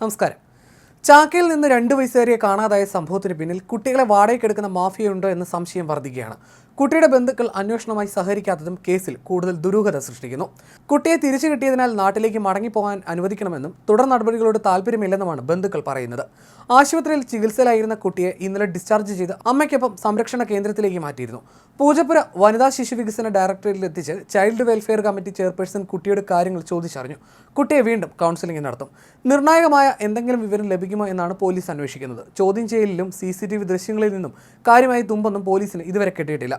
നമസ്കാരം. ചാക്കയിൽ നിന്ന് രണ്ട് വയസ്സുകാരിയെ കാണാതായ സംഭവത്തിന് പിന്നിൽ കുട്ടികളെ വാടകയ്ക്കെടുക്കുന്ന മാഫിയയുണ്ടോ എന്ന സംശയം വർദ്ധിക്കുകയാണ്. കുട്ടിയുടെ ബന്ധുക്കൾ അന്വേഷണമായി സഹകരിക്കാത്തതും കേസിൽ കൂടുതൽ ദുരൂഹത സൃഷ്ടിക്കുന്നു. കുട്ടിയെ തിരിച്ചു കിട്ടിയതിനാൽ നാട്ടിലേക്ക് മടങ്ങിപ്പോകാൻ അനുവദിക്കണമെന്നും തുടർ നടപടികളോട് താല്പര്യമില്ലെന്നുമാണ് ബന്ധുക്കൾ പറയുന്നത്. ആശുപത്രിയിൽ ചികിത്സയിലായിരുന്ന കുട്ടിയെ ഇന്നലെ ഡിസ്ചാർജ് ചെയ്ത് അമ്മയ്ക്കൊപ്പം സംരക്ഷണ കേന്ദ്രത്തിലേക്ക് മാറ്റിയിരുന്നു. പൂജപ്പുര വനിതാ ശിശു വികസന ഡയറക്ടറേറ്റിൽ എത്തിച്ച് ചൈൽഡ് വെൽഫെയർ കമ്മിറ്റി ചെയർപേഴ്സൺ കുട്ടിയുടെ കാര്യങ്ങൾ ചോദിച്ചറിഞ്ഞു. കുട്ടിയെ വീണ്ടും കൗൺസിലിംഗ് നടത്തും. നിർണായകമായ എന്തെങ്കിലും വിവരം ലഭിക്കുമോ എന്നാണ് പോലീസ് അന്വേഷിക്കുന്നത്. ചോദ്യം ചെയ്യലിലും സി സി ടി വി ദൃശ്യങ്ങളിൽ നിന്നും കാര്യമായി തുമ്പൊന്നും പോലീസിന് ഇതുവരെ കിട്ടിയിട്ടില്ല.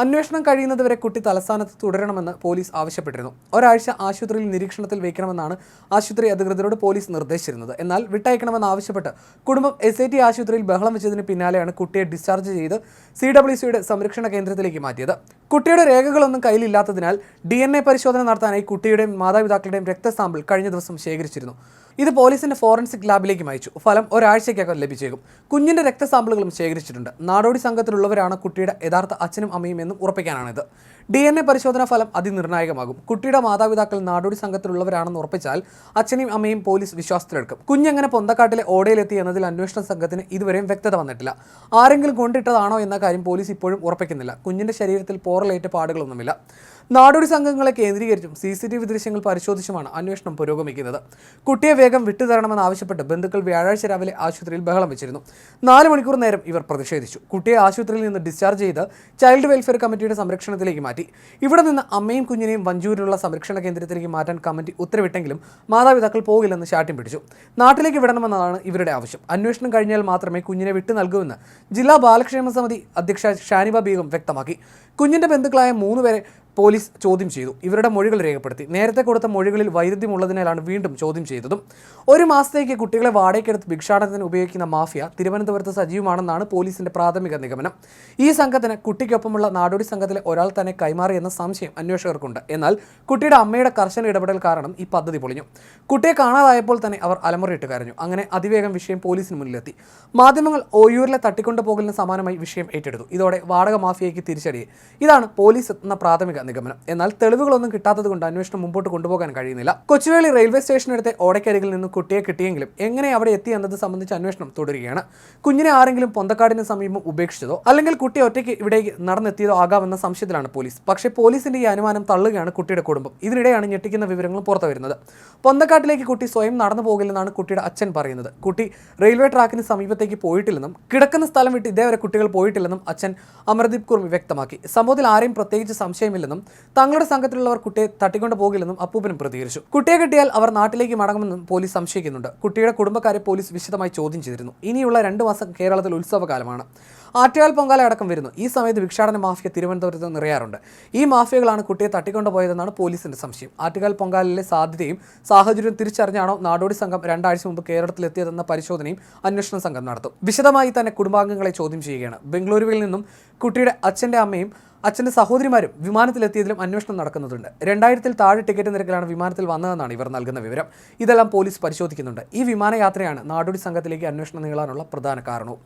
അന്വേഷണം കഴിയുന്നതുവരെ കുട്ടി തലസ്ഥാനത്ത് തുടരണമെന്ന് പോലീസ് ആവശ്യപ്പെട്ടിരുന്നു. ഒരാഴ്ച ആശുപത്രിയിൽ നിരീക്ഷണത്തിൽ വയ്ക്കണമെന്നാണ് ആശുപത്രി അധികൃതരോട് പോലീസ് നിർദ്ദേശിച്ചിരുന്നത്. എന്നാൽ വിട്ടയക്കണമെന്ന് ആവശ്യപ്പെട്ട് കുടുംബം എസ് ഐ ടി ആശുപത്രിയിൽ ബഹളം വെച്ചതിന് പിന്നാലെയാണ് കുട്ടിയെ ഡിസ്ചാർജ് ചെയ്ത് സി ഡബ്ല്യു സിയുടെ സംരക്ഷണ കേന്ദ്രത്തിലേക്ക് മാറ്റിയത്. കുട്ടിയുടെ രേഖകളൊന്നും കയ്യിലില്ലാത്തതിനാൽ ഡി എൻ എ പരിശോധന നടത്താനായി കുട്ടിയുടെയും മാതാപിതാക്കളുടെയും രക്തസാമ്പിൾ കഴിഞ്ഞ ദിവസം ശേഖരിച്ചിരുന്നു. ഇത് പോലീസിന്റെ ഫോറൻസിക് ലാബിലേക്ക് അയച്ചു ഫലം ഒരാഴ്ചയ്ക്കകം ലഭിച്ചേക്കും. കുഞ്ഞിന്റെ രക്തസാമ്പിളുകളും ശേഖരിച്ചിട്ടുണ്ട്. നാടോടി സംഘത്തിലുള്ളവരാണ് കുട്ടിയുടെ യഥാർത്ഥ അച്ഛനും അമ്മയും എന്നും ഉറപ്പിക്കാനാണിത്. ഡി എൻ എ പരിശോധനാ ഫലം അതിനിർണായകമാകും. കുട്ടിയുടെ മാതാപിതാക്കൾ നാടോടി സംഘത്തിലുള്ളവരാണെന്ന് ഉറപ്പിച്ചാൽ അച്ഛനെയും അമ്മയും പോലീസ് വിശ്വാസത്തിലെടുക്കും. കുഞ്ഞെങ്ങനെ പൊന്തക്കാട്ടിലെ ഓടയിലെത്തി എന്നതിൽ അന്വേഷണ സംഘത്തിന് ഇതുവരെയും വ്യക്തത വന്നിട്ടില്ല. ആരെങ്കിലും കൊണ്ടിട്ടതാണോ എന്ന കാര്യം പോലീസ് ഇപ്പോഴും ഉറപ്പിക്കുന്നില്ല. കുഞ്ഞിന്റെ ശരീരത്തിൽ പോറലേറ്റ പാടുകളൊന്നുമില്ല. നാടോടി സംഘങ്ങളെ കേന്ദ്രീകരിച്ചും സി സി ടി വി ദൃശ്യങ്ങൾ പരിശോധിച്ചുമാണ് അന്വേഷണം പുരോഗമിക്കുന്നത്. കുട്ടിയെ വേഗം വിട്ടുതരണമെന്ന് ആവശ്യപ്പെട്ട് ബന്ധുക്കൾ വ്യാഴാഴ്ച രാവിലെ ആശുപത്രിയിൽ ബഹളം വെച്ചിരുന്നു. നാല് മണിക്കൂർ നേരം ഇവർ പ്രതിഷേധിച്ചു. കുട്ടിയെ ആശുപത്രിയിൽ നിന്ന് ഡിസ്ചാർജ് ചെയ്ത് ചൈൽഡ് വെൽഫെയർ കമ്മിറ്റിയുടെ സംരക്ഷണത്തിലേക്ക് മാറ്റി. ഇവിടെ നിന്ന് അമ്മയും കുഞ്ഞിനെയും വഞ്ചൂരിലുള്ള സംരക്ഷണ കേന്ദ്രത്തിലേക്ക് മാറ്റാൻ കമ്മിറ്റി ഉത്തരവിട്ടെങ്കിലും മാതാപിതാക്കൾ പോകില്ലെന്ന് ശാഠ്യം പിടിച്ചു. നാട്ടിലേക്ക് വിടണമെന്നതാണ് ഇവരുടെ ആവശ്യം. അന്വേഷണം കഴിഞ്ഞാൽ മാത്രമേ കുഞ്ഞിനെ വിട്ടു നൽകൂവെന്ന് ജില്ലാ ബാലക്ഷേമ സമിതി അധ്യക്ഷ ഷാനിബ ബീഗം വ്യക്തമാക്കി. കുഞ്ഞിന്റെ ബന്ധുക്കളായ മൂന്നുപേരെ പോലീസ് ചോദ്യം ചെയ്തു. ഇവരുടെ മൊഴികൾ രേഖപ്പെടുത്തി. നേരത്തെ കൊടുത്ത മൊഴികളിൽ വൈരുദ്ധ്യമുള്ളതിനാലാണ് വീണ്ടും ചോദ്യം ചെയ്തതും. ഒരു മാസത്തേക്ക് കുട്ടികളെ വാടകയ്ക്കെടുത്ത് ഭിക്ഷാടനത്തിന് ഉപയോഗിക്കുന്ന മാഫിയ തിരുവനന്തപുരത്ത് സജീവമാണെന്നാണ് പോലീസിന്റെ പ്രാഥമിക നിഗമനം. ഈ സംഘത്തിന് കുട്ടിക്കൊപ്പമുള്ള നാടോടി സംഘത്തിലെ ഒരാൾ തന്നെ കൈമാറിയെന്ന സംശയം അന്വേഷകർക്കുണ്ട്. എന്നാൽ കുട്ടിയുടെ അമ്മയുടെ കർശന ഇടപെടൽ കാരണം ഈ പദ്ധതി പൊളിഞ്ഞു. കുട്ടിയെ കാണാതായപ്പോൾ തന്നെ അവർ അലമുറയിട്ട് കരഞ്ഞു. അങ്ങനെ അതിവേഗം വിഷയം പോലീസിന് മുന്നിലെത്തി. മാധ്യമങ്ങൾ ഓയൂരിലെ തട്ടിക്കൊണ്ടുപോകലിന് സമാനമായി വിഷയം ഏറ്റെടുത്തു. ഇതോടെ വാടക മാഫിയയ്ക്ക് തിരിച്ചടി ഇതാണ് പോലീസ് എന്ന പ്രാഥമിക നിഗമനം. എന്നാൽ തെളിവുകളൊന്നും കിട്ടാത്തത് കൊണ്ട് അന്വേഷണം മുമ്പോട്ട് കൊണ്ടുപോകാൻ കഴിയുന്നില്ല. കൊച്ചുവേളി റെയിൽവേ സ്റ്റേഷനടുത്തെ ഓടക്കരികിൽ നിന്ന് കുട്ടിയെ കിട്ടിയെങ്കിലും എങ്ങനെ അവിടെ എത്തി എന്നത് സംബന്ധിച്ച് അന്വേഷണം തുടരുകയാണ്. കുഞ്ഞിനെ ആരെങ്കിലും പൊന്തക്കാടിന് സമീപം ഉപേക്ഷിച്ചതോ അല്ലെങ്കിൽ കുട്ടി ഒറ്റയ്ക്ക് ഇവിടേക്ക് നടന്നെത്തിയതോ ആകാമെന്ന സംശയത്തിലാണ് പോലീസ്. പക്ഷേ പോലീസിന്റെ ഈ അനുമാനം തള്ളുകയാണ് കുട്ടിയുടെ കുടുംബം. ഇതിനിടെയാണ് ഞെട്ടിക്കുന്ന വിവരങ്ങൾ പുറത്തു വരുന്നത് പൊന്തക്കാട്ടിലേക്ക് കുട്ടി സ്വയം നടന്നു പോകില്ലെന്നാണ് കുട്ടിയുടെ അച്ഛൻ പറയുന്നത്. കുട്ടി റെയിൽവേ ട്രാക്കിന് സമീപത്തേക്ക് പോയിട്ടില്ലെന്നും കിടക്കുന്ന സ്ഥലം വിട്ട് ഇതേവരെ കുട്ടികൾ പോയിട്ടില്ലെന്നും അച്ഛൻ അമർദീപ് കുർമി വ്യക്തമാക്കി. സംഭവത്തിൽ ആരെയും പ്രത്യേകിച്ച് സംശയമില്ലെന്നും തങ്ങളുടെ സംഘത്തിലുള്ളവർ കുട്ടിയെ തട്ടിക്കൊണ്ട് പോകില്ലെന്നും അപ്പൂപ്പനും പ്രതികരിച്ചു. കുട്ടിയെ കിട്ടിയാൽ അവർ നാട്ടിലേക്ക് മടങ്ങുമെന്നും പോലീസ് സംശയിക്കുന്നുണ്ട്. കുട്ടിയുടെ കുടുംബക്കാരെ പോലീസ് വിശദമായി ചോദ്യം ചെയ്തിരുന്നു. ഇനിയുള്ള രണ്ട് മാസം കേരളത്തിൽ ഉത്സവകാലമാണ്. ആറ്റുകാൽ പൊങ്കാല അടക്കം വരുന്നു. ഈ സമയത്ത് ഭിക്ഷാടന മാഫിയ തിരുവനന്തപുരത്ത് നിറയാറുണ്ട്. ഈ മാഫിയകളാണ് കുട്ടിയെ തട്ടിക്കൊണ്ടുപോയതെന്നാണ് പോലീസിന്റെ സംശയം. ആറ്റുകാൽ പൊങ്കാലിലെ സാധ്യതയും സാഹചര്യം തിരിച്ചറിഞ്ഞാണോ നാടോടി സംഘം രണ്ടാഴ്ച മുമ്പ് കേരളത്തിലെത്തിയതെന്ന പരിശോധനയും അന്വേഷണ സംഘം നടത്തും. വിശദമായി തന്നെ കുടുംബാംഗങ്ങളെ ചോദ്യം ചെയ്യുകയാണ്. ബംഗളൂരുവിൽ നിന്നും കുട്ടിയുടെ അച്ഛന്റെ അമ്മയും അച്ഛന്റെ സഹോദരിമാരും വിമാനത്തിലെത്തിയതിലും അന്വേഷണം നടക്കുന്നുണ്ട്. രണ്ടായിരത്തിൽ താഴെ ടിക്കറ്റ് നിരക്കിലാണ് വിമാനത്തിൽ വന്നതെന്നാണ് ഇവർ നൽകുന്ന വിവരം. ഇതെല്ലാം പോലീസ് പരിശോധിക്കുന്നുണ്ട്. ഈ വിമാനയാത്രയാണ് നാടോടി സംഘത്തിലേക്ക് അന്വേഷണം നീളാനുള്ള പ്രധാന കാരണവും.